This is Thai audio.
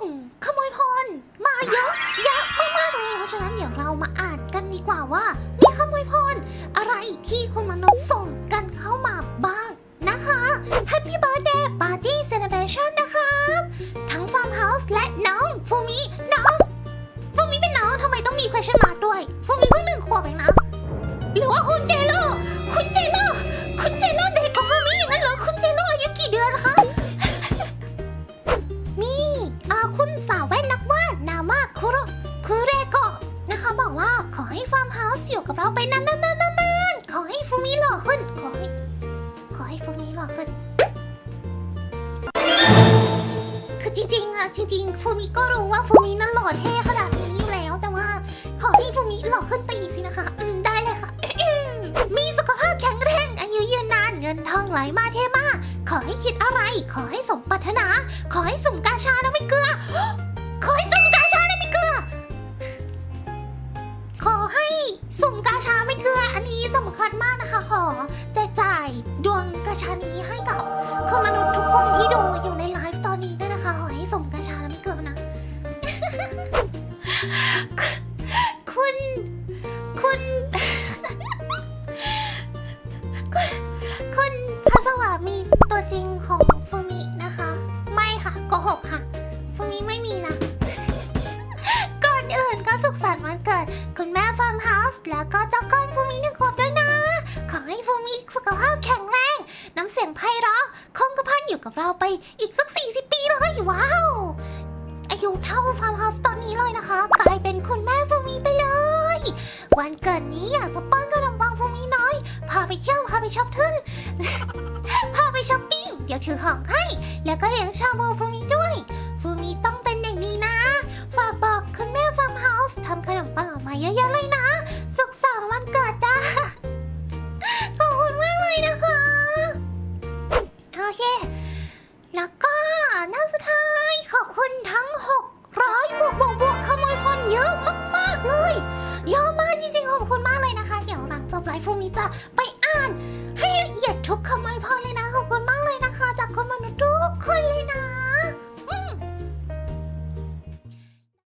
มขโมยพลมาเยอะเยอะมากๆเลยเพราะฉะนั้นเดี๋ยวเรามาอ่านกันดีกว่าว่า มีขโมยพลอะไรที่คนณมนุษย์ส่งกันเข้ามาบ้างนะคะ Happy Birthday Party Celebration นะครับ ทั้ง Farmhouse และน้องฟูมิน้องฟูมิเป็นน้องทำไมต้องมี question mark บอกว่าขอให้ฟาร์มเฮาส์อยู่กับเราไปนานๆๆๆขอให้ฟูมิหล่อขึ้น ขอให้ ขอให้ฟูมิหล่อขึ้น คือจริงๆอะจริงๆฟูมิก็รู้ว่าฟูมินั้นหล่อเท่ขนาดนี้อยู่แล้ว แต่ว่าขอให้ฟูมิหล่อขึ้นไปอีกสินะคะ อืมได้เลยค่ะมีสุขภาพแข็งแรงอายุยืนนานเงินทองไหลมาเทมาขอให้คิดอะไร ขอให้สมปรารถนา ขอให้สมกาชานะไม่เกลือ แจกจ่ายดวงกาชานี้ให้กับคนมนุษย์ทุกคนที่ดูอยู่ในไลฟ์ตอนนี้ด้วยนะคะ ขอให้สุ่มกาชาแล้วไม่เกลือนะคุณ คุณคุณพระสวามีตัวจริงของฟูมินะคะ ไม่ค่ะโกหกค่ะฟูมิไม่มีนะ ก่อนอื่นก็สุขสันต์วันเกิด คุณแม่ฟาร์มเฮาส์แล้วก็เจ้าก้อนฟูมิหนึ่งขวบ สุขภาพแข็งแรง น้ำเสียงไพเราะคงกระพันอยู่กับเราไปอีกสัก 40 ปีเลยว้าว อายุเท่าฟาร์มเฮาส์ตอนนี้เลยนะคะ กลายเป็นคุณแม่ฟูมิไปเลย วันเกิดนี้อยากจะป้อนขนมปังฟูมิน้อย พาไปเที่ยวพาไปช็อปทึ่ง พาไปช้อปปิ้งเดี๋ยวถือของให้ แล้วก็เลี้ยงชาบูฟูมิด้วย ฟูมิต้องเป็นเด็กดีนะ ฝากบอกคุณแม่ฟาร์มเฮาส์ทำขนมปังออกมาเยอะๆเลย จบไลฟ์ฟูมิจะไปอ่าน ให้ละเอียดทุกคำอวยพร